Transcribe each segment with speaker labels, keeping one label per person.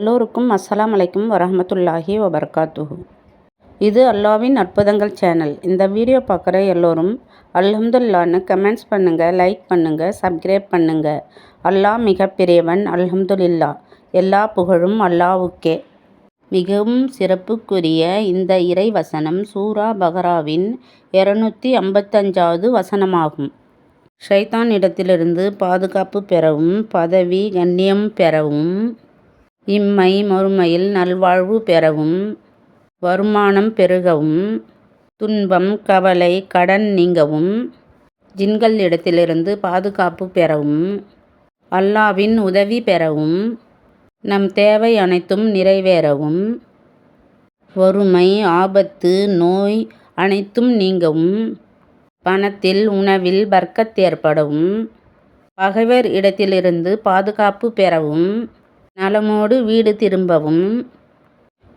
Speaker 1: எல்லோருக்கும் அஸ்லாம் அலைக்கும் வரமத்துல்லாஹி வபர்காத்துஹு. இது அல்லாவின் அற்புதங்கள் சேனல். இந்த வீடியோ பார்க்குற எல்லோரும் அல்ஹம்துல்லான்னு கமெண்ட்ஸ் பண்ணுங்கள் லைக் பண்ணுங்கள் சப்ஸ்கிரைப் பண்ணுங்கள் அல்லாஹ் மிகப்பெரியவன் அல்ஹம்துல்லா எல்லா புகழும் அல்லாவுக்கே மிகவும் சிறப்புக்குரிய இந்த இறை வசனம் சூரா பகராவின் இரநூத்தி ஐம்பத்தஞ்சாவது வசனமாகும். ஷைத்தான் இடத்திலிருந்து பாதுகாப்பு பெறவும் பதவி கண்ணியம் பெறவும் இம்மை மறுமையில் நல்வாழ்வு பெறவும் வருமானம் பெருகவும் துன்பம் கவலை கடன் நீங்கவும் ஜின்கள் இடத்திலிருந்து பாதுகாப்பு பெறவும் அல்லாவின் உதவி பெறவும் நம் தேவை அனைத்தும் நிறைவேறவும் வறுமை ஆபத்து நோய் அனைத்தும் நீங்கவும் பணத்தில் உணவில் பர்க்கத் ஏற்படவும் பகைவர் இடத்திலிருந்து பாதுகாப்பு பெறவும் நலமோடு வீடு திரும்பவும்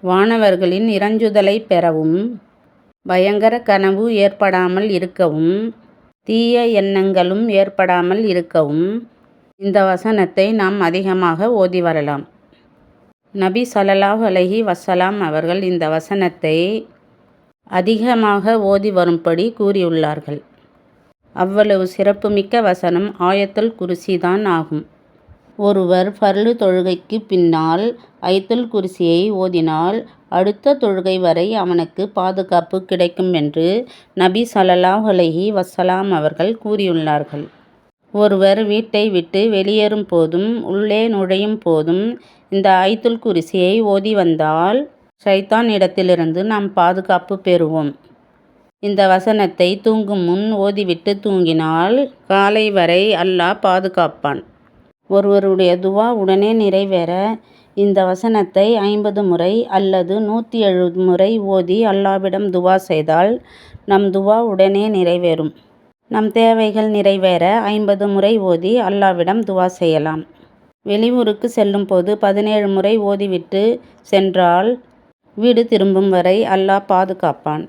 Speaker 1: வானவர்களின் இறஞ்சுதலை பெறவும் பயங்கர கனவு ஏற்படாமல் இருக்கவும் தீய எண்ணங்களும் ஏற்படாமல் இருக்கவும் இந்த வசனத்தை நாம் அதிகமாக ஓதி வரலாம். நபி சலலாஹ் அலஹி வசலாம் அவர்கள் இந்த வசனத்தை அதிகமாக ஓதி வரும்படி கூறியுள்ளார்கள். அவ்வளவு சிறப்புமிக்க வசனம் ஆயத்துல் குருசிதான் ஆகும். ஒருவர் ஃபர்லு தொழுகைக்கு பின்னால் ஐத்துல் குர்சியை ஓதினால் அடுத்த தொழுகை வரை அவனுக்கு பாதுகாப்பு கிடைக்கும் என்று நபி ஸல்லல்லாஹு அலைஹி வஸலாம் அவர்கள் கூறியுள்ளார்கள். ஒருவர் வீட்டை விட்டு வெளியேறும் போதும் உள்ளே நுழையும் போதும் இந்த ஐத்துல் குரிசியை ஓதி வந்தால் ஷைத்தான் இடத்திலிருந்து நாம் பாதுகாப்பு பெறுவோம். இந்த வசனத்தை தூங்கும் முன் ஓதிவிட்டு தூங்கினால் காலை வரை அல்லாஹ் பாதுகாப்பான். ஒருவருடைய துவா உடனே நிறைவேற. இந்த வசனத்தை ஐம்பது முறை அல்லது நூற்றி எழுபது முறை ஓதி அல்லாவிடம் துவா செய்தால் நம் துவா உடனே நிறைவேறும். நம் தேவைகள் நிறைவேற ஐம்பது முறை ஓதி அல்லாவிடம் துவா செய்யலாம். வெளியூருக்கு செல்லும் போது பதினேழு முறை ஓதிவிட்டு சென்றால் வீடு திரும்பும் வரை அல்லாஹ் பாதுகாப்பான்.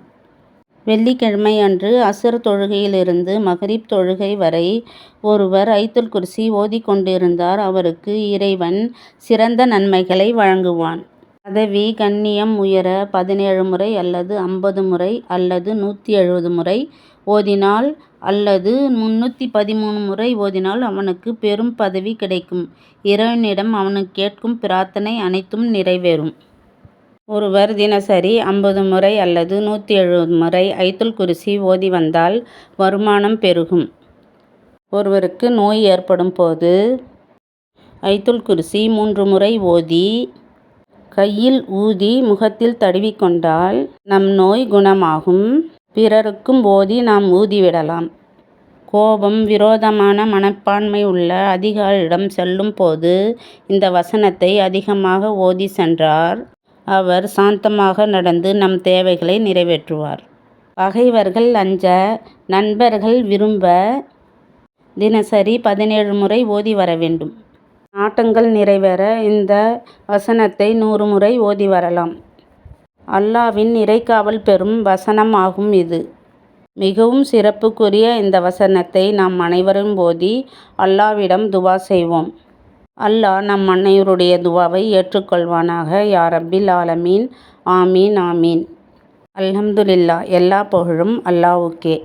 Speaker 1: வெள்ளிக்கிழமை அன்று அசர் தொழுகையிலிருந்து மகரிப் தொழுகை வரை ஒருவர் ஐத்துல் குர்சி ஓதிக்கொண்டிருந்தார் அவருக்கு இறைவன் சிறந்த நன்மைகளை வழங்குவான். பதவி கண்ணியம் உயர பதினேழு முறை அல்லது ஐம்பது முறை அல்லது நூற்றி எழுபது முறை ஓதினால் அல்லது முன்னூற்றி பதிமூணு முறை ஓதினால் அவனுக்கு பெரும் பதவி கிடைக்கும். இறைவனிடம் அவனுக்கு கேட்கும் பிரார்த்தனை அனைத்தும் நிறைவேறும். ஒருவர் தினசரி ஐம்பது முறை அல்லது நூற்றி எழுபது முறை ஐத்துல் குருசி ஓதி வந்தால் வருமானம் பெருகும். ஒருவருக்கு நோய் ஏற்படும் போது ஐத்துல் குருசி மூன்று முறை ஓதி கையில் ஊதி முகத்தில் தடவிக்கொண்டால் நம் நோய் குணமாகும். பிறருக்கும் ஓதி நாம் ஊதிவிடலாம் கோபம் விரோதமான மனப்பான்மை உள்ள அதிகாரியிடம் செல்லும் போது இந்த வசனத்தை அதிகமாக ஓதி சென்றார். அவர் சாந்தமாக நடந்து நம் தேவைகளை நிறைவேற்றுவார். பகைவர்கள் அஞ்ச நண்பர்கள் விரும்ப தினசரி பதினேழு முறை ஓதி வர வேண்டும். நாட்டங்கள் நிறைவேற இந்த வசனத்தை நூறு முறை ஓதி வரலாம். அல்லாவின் இறைக்காவல் பெறும் வசனம் ஆகும் இது. மிகவும் சிறப்புக்குரிய இந்த வசனத்தை நாம் அனைவரும் ஓதி அல்லாவிடம் துவா செய்வோம். அல்லாஹ் நம் அன்னையருடைய துவாவை ஏற்றுக்கொள்வானாக யா ரப்பில் ஆலமீன். ஆமீன் ஆமீன். அல்ஹம்துலில்லா எல்லா புகழும் அல்லாவுக்கே